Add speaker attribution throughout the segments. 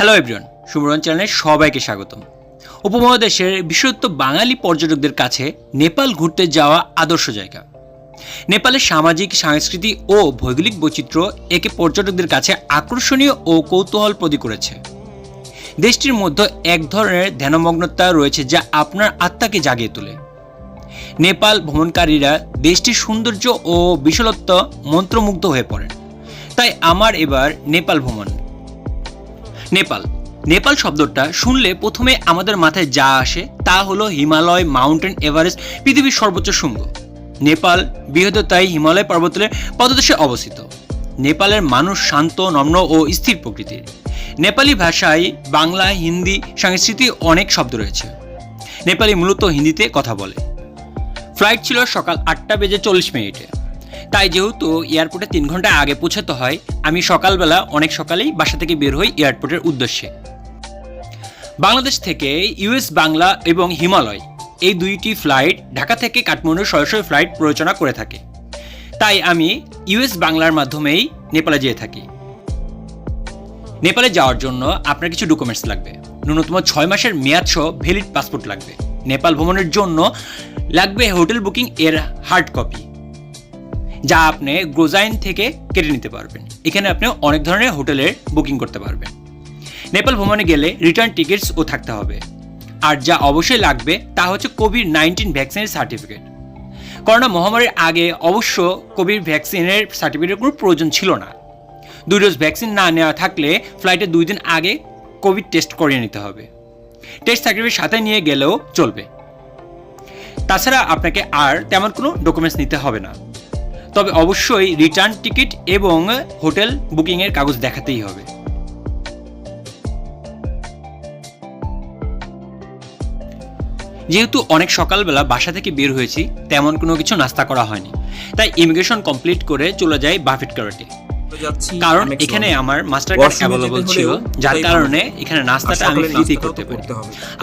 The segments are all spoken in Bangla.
Speaker 1: হ্যালো এভরিওয়ান সুমরণ চ্যানেলে সবাইকে স্বাগতম। উপমহাদেশের বিশেষত বাঙালি পর্যটকদের কাছে নেপাল ঘুরতে যাওয়া আদর্শ জায়গা। নেপালের সামাজিক, সাংস্কৃতিক ও ভৌগোলিক বৈচিত্র্য একে পর্যটকদের কাছে আকর্ষণীয় ও কৌতূহলপ্রদী করেছে। দেশটির মধ্যে এক ধরনের ধ্যানমগ্নতা রয়েছে যা আপনার আত্মাকে জাগিয়ে তোলে। নেপাল ভ্রমণকারীরা দেশটির সৌন্দর্য ও বিশালত্ব মন্ত্রমুগ্ধ হয়ে পড়েন। তাই আমার এবার নেপাল ভ্রমণ। নেপাল। নেপাল শব্দটা শুনলে প্রথমে আমাদের মাথায় যা আসে তা হলো হিমালয়, মাউন্টেন এভারেস্ট, পৃথিবীর সর্বোচ্চ শৃঙ্গ। নেপাল বৃহত্ততায় হিমালয় পর্বতলের পদদেশে অবস্থিত। নেপালের মানুষ শান্ত, নম্র ও স্থির প্রকৃতির। নেপালি ভাষায় বাংলা, হিন্দি, সংস্কৃতি অনেক শব্দ রয়েছে। নেপালি মূলত হিন্দিতে কথা বলে। ফ্লাইট ছিল সকাল আটটা বেজে চল্লিশ মিনিটে। তাই যেহেতু এয়ারপোর্টে তিন ঘণ্টা আগে পৌঁছাতে হয়, আমি সকালবেলা অনেক সকালেই বাসা থেকে বের হই এয়ারপোর্টের উদ্দেশ্যে। বাংলাদেশ থেকে ইউএস বাংলা এবং হিমালয় এই দুইটি ফ্লাইট ঢাকা থেকে কাঠমান্ডুর সরাসরি ফ্লাইট প্ররোচনা করে থাকে। তাই আমি ইউএস বাংলার মাধ্যমেই নেপালে যেয়ে থাকি। নেপালে যাওয়ার জন্য আপনার কিছু ডকুমেন্টস লাগবে। ন্যূনতম ছয় মাসের মেয়াদ সহ ভ্যালিড পাসপোর্ট লাগবে। নেপাল ভ্রমণের জন্য লাগবে হোটেল বুকিং এর হার্ড কপি। যা আপনি গ্রোজাইন থেকে কেটে নিতে পারবেন। এখানে আপনি অনেক ধরনের হোটেলের বুকিং করতে পারবেন। নেপাল ভ্রমণে গেলে রিটার্ন টিকিটসও থাকতে হবে। আর যা অবশ্যই লাগবে তা হচ্ছে কোভিড নাইন্টিন ভ্যাকসিনের সার্টিফিকেট করোনা মহামারীর আগে অবশ্য কোভিড ভ্যাকসিনের সার্টিফিকেটের কোনো প্রয়োজন ছিল না। দুই ডোজ ভ্যাকসিন না নেওয়া থাকলে ফ্লাইটে দুই দিন আগে কোভিড টেস্ট করিয়ে নিতে হবে। টেস্ট সার্টিফিকেট সাথে নিয়ে গেলেও চলবে। তাছাড়া আপনাকে আর তেমন কোনো ডকুমেন্টস নিতে হবে না। তবে অবশ্যই রিটার্ন টিকিট এবং হোটেল বুকিংয়ের কাগজ দেখাতেই হবে। যেহেতু অনেক সকালবেলা বাসা থেকে বের হয়েছি, তেমন কোনো কিছু নাস্তা করা হয়নি। তাই ইমিগ্রেশন কমপ্লিট করে চলে যাই বাফিট কারোটে কারণ এখানে আমার মাস্টার কার্ড অ্যাভেলেবল ছিল যার কারণে এখানে নাস্তাটা আমি ফ্রিতেই করতে পারি।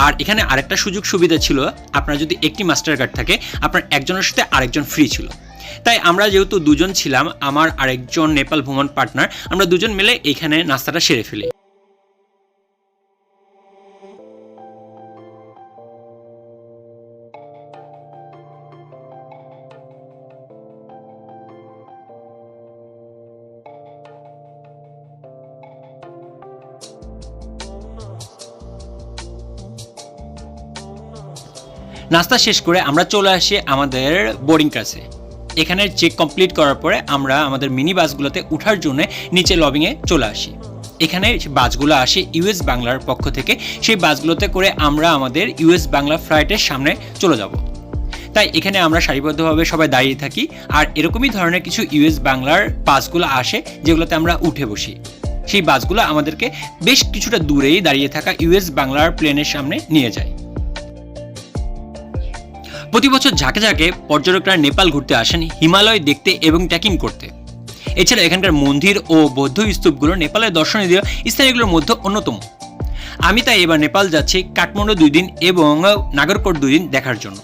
Speaker 1: আর এখানে আরেকটা সুযোগ সুবিধা ছিল আপনার যদি একটি মাস্টার কার্ড থাকে আপনার একজনের সাথে আরেকজন ফ্রি ছিল। তাই আমরা যেহেতু দুজন ছিলাম আমার আরেকজন নেপাল ভ্রমণ পার্টনার আমরা দুজন মিলে এখানে নাস্তাটা সেরে ফেলি। নাস্তা শেষ করে আমরা চলে আসি আমাদের বোর্ডিং কাছে এখানে চেক কমপ্লিট করার পরে আমরা আমাদের মিনি বাসগুলোতে ওঠার জন্য নিচে লবিংয়ে চলে আসি। এখানে বাসগুলো আসে ইউএস বাংলার পক্ষ থেকে, সেই বাসগুলোতে করে আমরা আমাদের ইউএস বাংলা ফ্লাইটের সামনে চলে যাব। তাই এখানে আমরা সারিবদ্ধভাবে সবাই দাঁড়িয়ে থাকি, আর এরকমই ধরনের কিছু ইউএস বাংলার বাসগুলো আসে যেগুলোতে আমরা উঠে বসি। সেই বাসগুলো আমাদেরকে বেশ কিছুটা দূরেই দাঁড়িয়ে থাকা ইউএস বাংলার প্লেনের সামনে নিয়ে যায়। প্রতি বছর ঝাঁকে ঝাঁকে পর্যটকরা নেপাল ঘুরতে আসেন, হিমালয় দেখতে এবং ট্রেকিং করতে। এছাড়া এখানকার মন্দির ও বৌদ্ধ স্তূপগুলো নেপালের দর্শনে দর্শনীয় স্থানগুলোর মধ্যে অন্যতম। আমি তাই এবার নেপাল যাচ্ছি কাঠমান্ডু দুই দিন এবং নাগরকোট দুই দিন দেখার জন্য।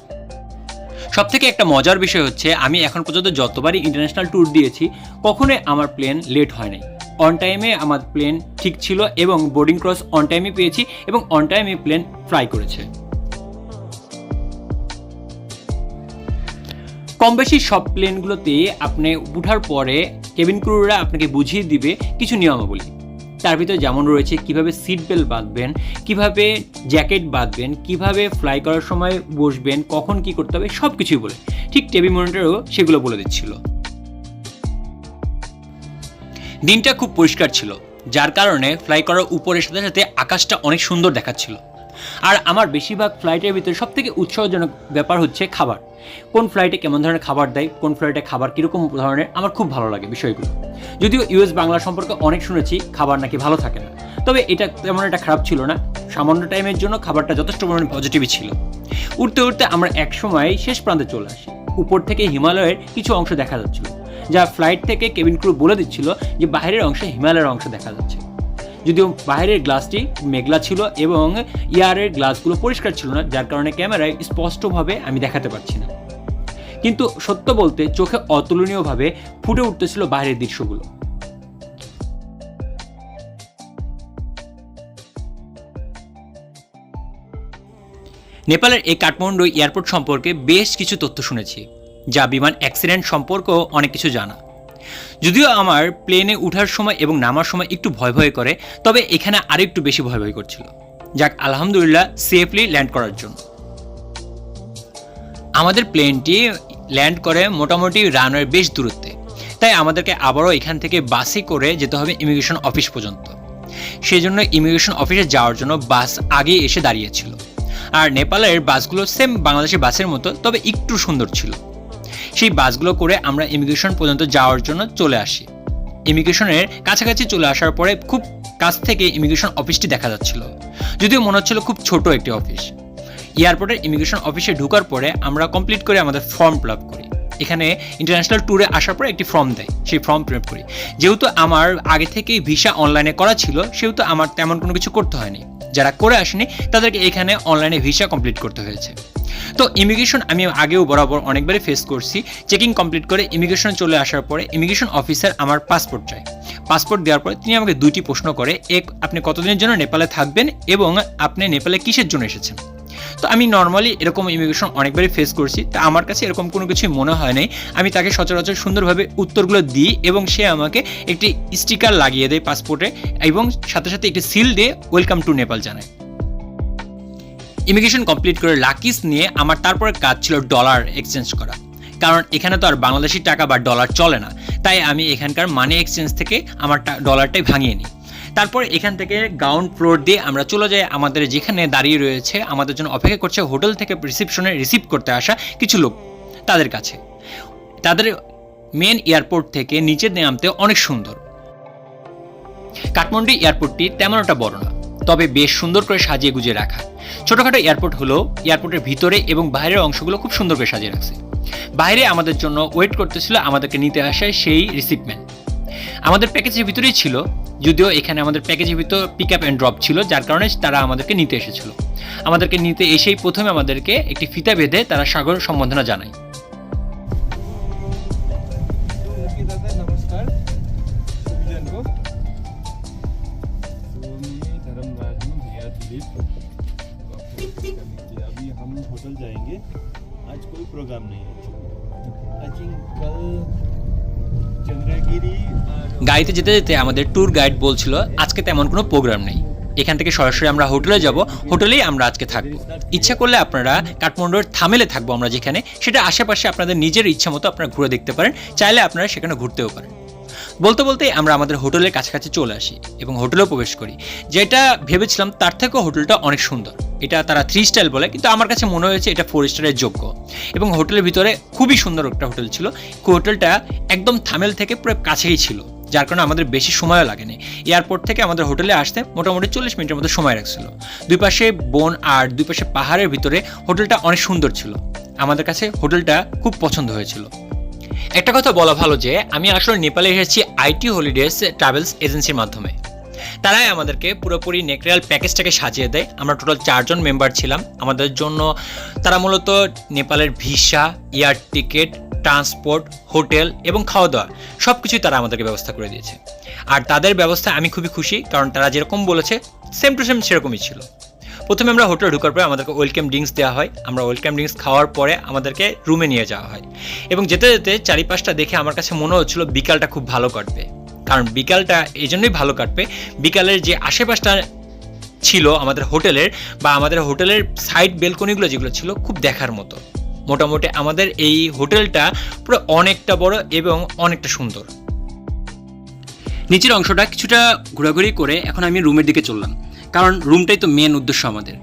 Speaker 1: সব থেকে একটা মজার বিষয় হচ্ছে, আমি এখন পর্যন্ত যতবারই ইন্টারন্যাশনাল ট্যুর দিয়েছি, কখনোই আমার প্লেন লেট হয় নাই। অন টাইমে আমার প্লেন ঠিক ছিল এবং বোর্ডিং ক্রস অন টাইমে পেয়েছি এবং অন টাইমে প্লেন ফ্লাই করেছে। কম বেশি সব প্লেনগুলোতে আপনি উঠার পরে কেবিন ক্রুরা আপনাকে বুঝিয়ে দিবে কিছু নিয়মাবলী। তার ভিতরে যেমন রয়েছে কীভাবে সিট বেল্ট বাঁধবেন, কীভাবে জ্যাকেট বাঁধবেন, কীভাবে ফ্লাই করার সময় বসবেন, কখন কি করতে হবে সব কিছুই বলে। ঠিক টেবি মনিটরও সেগুলো বলে দিচ্ছিল। দিনটা খুব পরিষ্কার ছিল, যার কারণে ফ্লাই করার উপরের সাথে সাথে আকাশটা অনেক সুন্দর দেখাচ্ছিল। আর আমার বেশিরভাগ ফ্লাইটের ভিতরে সব থেকে উৎসাহজনক ব্যাপার হচ্ছে খাবার। কোন ফ্লাইটে কেমন ধরনের খাবার দেয়, কোন ফ্লাইটে খাবার কীরকম ধরনের, আমার খুব ভালো লাগে বিষয়গুলো। যদিও ইউএস বাংলা সম্পর্কে অনেক শুনেছি, খাবার নাকি ভালো থাকে না। তবে এটা তেমন একটা খারাপ ছিল না। সামান্য টাইমের জন্য খাবারটা যথেষ্ট পরিমাণে পজিটিভই ছিল। উঠতে উঠতে আমরা এক সময় শেষ প্রান্তে চলে আসি। উপর থেকে হিমালয়ের কিছু অংশ দেখা যাচ্ছিল, যা ফ্লাইট থেকে কেবিন ক্রু বলে দিচ্ছিল যে বাইরের অংশে হিমালয়ের অংশ দেখা যাচ্ছে। যদিও বাইরের গ্লাসটি মেঘলা ছিল এবং ইয়ারের গ্লাসগুলো পরিষ্কার ছিল না, যার কারণে ক্যামেরায় স্পষ্টভাবে আমি দেখাতে পারছি না। কিন্তু সত্য বলতে চোখে অতুলনীয়ভাবে ফুটে উঠতেছিল বাইরের দৃশ্যগুলো। নেপালের এই কাঠমান্ডু এয়ারপোর্ট সম্পর্কে বেশ কিছু তথ্য শুনেছি, যা বিমান অ্যাক্সিডেন্ট সম্পর্কেও অনেক কিছু জানা। যদিও আমার প্লেনে ওঠার সময় এবং নামার সময় একটু ভয় ভয় করে, তবে এখানে আরও একটু বেশি ভয় ভয় করছিল। যাক, আলহামদুলিল্লাহ সেফলি ল্যান্ড করার জন্য। আমাদের প্লেনটি ল্যান্ড করে মোটামুটি রানওয়ের বেশ দূরত্বে। তাই আমাদেরকে আবারও এখান থেকে বাসে করে যেতে হবে ইমিগ্রেশন অফিস পর্যন্ত। সেই জন্য ইমিগ্রেশন অফিসে যাওয়ার জন্য বাস আগেই এসে দাঁড়িয়েছিল। আর নেপালের বাসগুলো সেম বাংলাদেশের বাসের মতো, তবে একটু সুন্দর ছিল। সেই বাসগুলো করে আমরা ইমিগ্রেশন পর্যন্ত যাওয়ার জন্য চলে আসি। ইমিগ্রেশনের কাছাকাছি চলে আসার পরে খুব কাছ থেকে ইমিগ্রেশন অফিসটি দেখা যাচ্ছিল। যদিও মনে হচ্ছিল খুব ছোট একটি অফিস এয়ারপোর্টের ইমিগ্রেশন অফিসে ঢোকার পরে আমরা কমপ্লিট করে আমাদের ফর্ম ফিল করি। এখানে ইন্টারন্যাশনাল ট্যুরে আসার পরে একটি ফর্ম দেয়, সেই ফর্ম ফিল করি। যেহেতু আমার আগে থেকেই ভিসা অনলাইনে করা ছিল, সেহেতু আমার তেমন কোনো কিছু করতে হয়নি। যারা করে আসেনি, তাদেরকে এখানে অনলাইনে ভিসা কমপ্লিট করতে হয়েছে। তো ইমিগ্রেশন আমি আগেও বরাবর অনেকবারই ফেস করছি। চেকিং কমপ্লিট করে ইমিগ্রেশন চলে আসার পরে ইমিগ্রেশন অফিসার আমার পাসপোর্ট চায়। পাসপোর্ট দেওয়ার পরে তিনি আমাকে দুইটি প্রশ্ন করে, এক, আপনি কতদিনের জন্য নেপালে থাকবেন এবং আপনি নেপালে কিসের জন্য এসেছেন? তো আমি নর্মালি এরকম ইমিগ্রেশন অনেকবারই ফেস করছি, তা আমার কাছে এরকম কোনো কিছুই মনে হয় নাই। আমি তাকে সচরাচর সুন্দরভাবে উত্তরগুলো দিই এবং সে আমাকে একটি স্টিকার লাগিয়ে দেয় পাসপোর্টে এবং সাথে সাথে একটি সিল দিয়ে ওয়েলকাম টু নেপাল জানায়। ইমিগ্রেশন কমপ্লিট করে লাকিস নিয়ে আমার তারপরে কাজ ছিল ডলার এক্সচেঞ্জ করা। কারণ এখানে তো আর বাংলাদেশি টাকা বা ডলার চলে না। তাই আমি এখানকার মানি এক্সচেঞ্জ থেকে আমার ডলারটাই ভাঙিয়ে নিই। তারপর এখান থেকে গ্রাউন্ড ফ্লোর দিয়ে আমরা চলে যাই আমাদের যেখানে দাঁড়িয়ে রয়েছে, আমাদের জন্য অপেক্ষা করছে হোটেল থেকে রিসিপশনে রিসিভ করতে আসা কিছু লোক তাদের কাছে। তাদের মেন এয়ারপোর্ট থেকে নিচে নামতে অনেক সুন্দর। কাঠমান্ডু এয়ারপোর্টটি তেমন একটা বড় না। তবে বেশ সুন্দর করে সাজিয়ে গুজিয়ে রাখা। ছোটোখাটো এয়ারপোর্ট হলেও এয়ারপোর্টের ভিতরে এবং বাইরের অংশগুলো খুব সুন্দর করে সাজিয়ে রাখছে। বাইরে আমাদের জন্য ওয়েট করতেছিল আমাদেরকে নিতে আসে সেই রিসিপমেন্ট আমাদের প্যাকেজের ভিতরেই ছিল, যদিও এখানে আমাদের প্যাকেজের ভিতর পিক আপ অ্যান্ড ড্রপ ছিল, যার কারণে তারা আমাদেরকে নিতে এসেছিল। আমাদেরকে নিতে এসেই প্রথমে আমাদেরকে একটি ফিতা বেঁধে তারা সাগর সম্বর্ধনা জানায়।
Speaker 2: प्रोग्राम नहीं है आई थिंक कल चंद्रगिरी और
Speaker 1: গাড়িতে যেতে যেতে আমাদের ট্যুর গাইড বলছিল আজকে তেমন কোনো প্রোগ্রাম নেই এখান থেকে সরাসরি আমরা হোটেলে যাব হোটেলেই আমরা আজকে থাকবো ইচ্ছা করলে আপনারা কাঠমান্ডুর থামেলে থাকবো আমরা যেখানে সেটা আশেপাশে আপনাদের নিজের ইচ্ছা মতো আপনারা ঘুরে দেখতে পারেন চাইলে আপনারা সেখানে ঘুরতেও পারেন বলতে বলতে আমরা আমাদের হোটেলের কাছাকাছি চলে আসি এবং হোটেলেও প্রবেশ করি। যেটা ভেবেছিলাম, তার থেকেও হোটেলটা অনেক সুন্দর। এটা তারা থ্রি স্টাইল বলে, কিন্তু আমার কাছে মনে হয়েছে এটা ফোর স্টারের যোগ্য। এবং হোটেলের ভিতরে খুবই সুন্দর একটা হোটেল ছিল। হোটেলটা একদম থামেল থেকে পুরো কাছেই ছিল, যার কারণে আমাদের বেশি সময়ও লাগেনি। এয়ারপোর্ট থেকে আমাদের হোটেলে আসতে মোটামুটি চল্লিশ মিনিটের মতো সময় রাখছিল দুই পাশে বন আর দুই পাশে পাহাড়ের ভিতরে হোটেলটা অনেক সুন্দর ছিল। আমাদের কাছে হোটেলটা খুব পছন্দ হয়েছিল। একটা কথা বলা ভালো যে, আমি আসলে নেপালে এসেছি আইটি হলিডেজ ট্রাভেলস এজেন্সির মাধ্যমে। তারাই আমাদেরকে পুরোপুরি নেকরিয়াল প্যাকেজটাকে সাজিয়ে দেয়। আমরা টোটাল চারজন মেম্বার ছিলাম। আমাদের জন্য তারা মূলত নেপালের visa, air ticket, transport, hotel এবং খাওয়া দাওয়া সব কিছুই তারা আমাদেরকে ব্যবস্থা করে দিয়েছে। আর তাদের ব্যবস্থা আমি খুবই খুশি, কারণ তারা যেরকম বলেছে সেম টু সেম সেরকমই ছিল। প্রথমে আমরা হোটেলে ঢোকার পরে আমাদেরকে ওয়েলকাম ড্রিঙ্কস দেওয়া হয়। আমরা ওয়েলকাম ড্রিঙ্কস খাওয়ার পরে আমাদেরকে রুমে নিয়ে যাওয়া হয়। এবং যেতে যেতে চারিপাশটা দেখে আমার কাছে মনে হচ্ছিল বিকালটা খুব ভালো কাটবে। কারণ বিকালটা এই জন্যই ভালো কাটবে। বিকালের যে আশেপাশটা ছিল আমাদের হোটেলের বা আমাদের হোটেলের সাইড বেলকনিগুলো যেগুলো ছিল খুব দেখার মতো। মোটামুটি আমাদের এই হোটেলটা পুরো অনেকটা বড় এবং অনেকটা সুন্দর। নিচের অংশটা কিছুটা ঘোরাঘুরি করে এখন আমি রুমের দিকে চললাম। কারণ রুমটাই তো মেন উদ্দেশ্য আমাদের।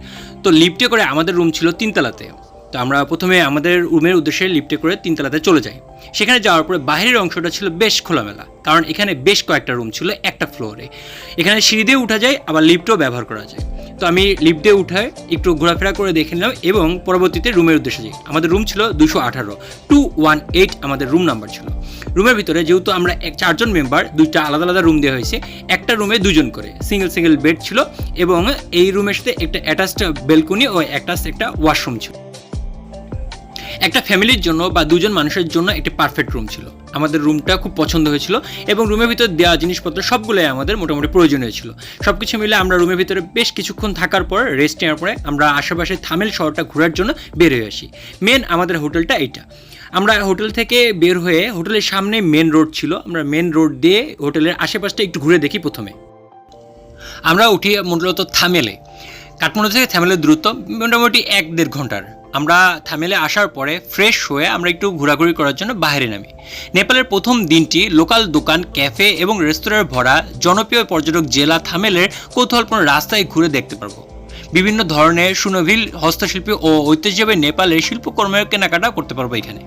Speaker 1: তো লিফটে করে আমাদের রুম ছিল তিনতলাতে। তো আমরা প্রথমে আমাদের রুমের উদ্দেশ্যে লিফটে করে তিনতলাতে চলে যাই। সেখানে যাওয়ার পরে বাইরের অংশটা ছিল বেশ খোলামেলা। কারণ এখানে বেশ কয়েকটা রুম ছিল একটা ফ্লোরে এখানে সিঁড়ি দিয়ে উঠা যায়, আবার লিফটও ব্যবহার করা যায়। তো আমি লিফট দিয়ে উঠায় একটু ঘোরাফেরা করে দেখে নিলাম এবং পরবর্তীতে রুমের উদ্দেশ্যে যাই। আমাদের রুম ছিল দুশো আঠারো। টু ওয়ান এইট আমাদের রুম নাম্বার ছিল। রুমের ভিতরে যেহেতু আমরা এক চারজন মেম্বার, দুইটা আলাদা আলাদা রুম দেওয়া হয়েছে, একটা রুমে দুজন করে সিঙ্গেল সিঙ্গেল বেড ছিল এবং এই রুমের সাথে একটা অ্যাটাচড বেলকনি ও অ্যাটাচ একটা ওয়াশরুম ছিল। একটা ফ্যামিলির জন্য বা দুজন মানুষের জন্য একটি পারফেক্ট রুম ছিল। আমাদের রুমটা খুব পছন্দ হয়েছিল এবং রুমের ভিতর দেওয়া জিনিসপত্র সবগুলোই আমাদের মোটামুটি প্রয়োজনীয় ছিল। সব কিছু মিলে আমরা রুমের ভিতরে বেশ কিছুক্ষণ থাকার পর রেস্ট নেওয়ার পরে আমরা আশেপাশে থামেল শহরটা ঘোরার জন্য বের হয়ে আসি। মেন আমাদের হোটেলটা এইটা। আমরা হোটেল থেকে বের হয়ে হোটেলের সামনে মেন রোড ছিল। আমরা মেন রোড দিয়ে হোটেলের আশেপাশটা একটু ঘুরে দেখি প্রথমে। আমরা উঠি মূলত থামেলে। কাঠমান্ডু থেকে থামেলের দ্রুত মোটামুটি এক দেড় ঘণ্টার। আমরা থামেলে আসার পরে ফ্রেশ হয়ে আমরা একটু ঘোরাঘুরি করার জন্য বাইরে নামি। নেপালের প্রথম দিনটি লোকাল দোকান, ক্যাফে এবং রেস্তোরাঁ ভরা জনপ্রিয় পর্যটক জেলা থামেলের কৌতূহলপূর্ণ রাস্তায় ঘুরে দেখতে পারব। বিভিন্ন ধরনের সুনভিল হস্তশিল্পী ও ঐতিহ্যবাহী নেপালের শিল্পকর্মের কেনাকাটা করতে পারব এখানে।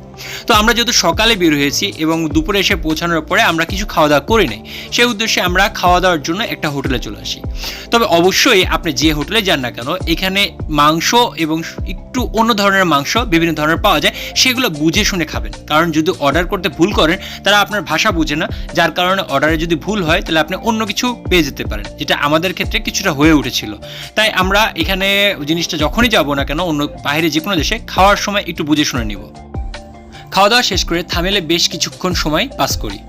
Speaker 1: তো আমরা যেহেতু সকালে বের হয়েছি এবং দুপুরে এসে পৌঁছানোর পরে আমরা কিছু খাওয়া দাওয়া করি নাই সেই উদ্দেশ্যে আমরা খাওয়া দাওয়ার জন্য একটা হোটেলে চলে আসি। তবে অবশ্যই আপনি যে হোটেলে যান না কেন, এখানে মাংস এবং একটু অন্য ধরনের মাংস, বিভিন্ন ধরনের পাওয়া যায়, সেগুলো বুঝে শুনে খাবেন। কারণ যদি অর্ডার করতে ভুল করেন, তারা আপনার ভাষা বুঝে না। যার কারণে অর্ডারে যদি ভুল হয়, তাহলে আপনি অন্য কিছু পেয়ে যেতে পারেন, যেটা আমাদের ক্ষেত্রে কিছুটা হয়ে উঠেছিল। তাই আমরা এখানে জিনিসটা যখনই যাব না কেন, অন্য বাইরে যে কোনো দেশে খাওয়ার সময় একটু বুঝে শুনে নিব। খাওয়া দাওয়া শেষ করে থামেলে বেশ কিছুক্ষণ সময় পাস করি।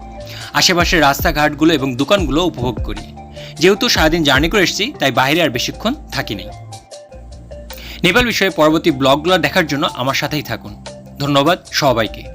Speaker 1: আশেপাশের রাস্তাঘাটগুলো এবং দোকানগুলো উপভোগ করি। যেহেতু সারাদিন জার্নি করে এসেছি, তাই বাইরে আর বেশিক্ষণ থাকি নেই। নেপাল বিষয়ে পরবর্তী ব্লগগুলো দেখার জন্য আমার সাথেই থাকুন। ধন্যবাদ সবাইকে।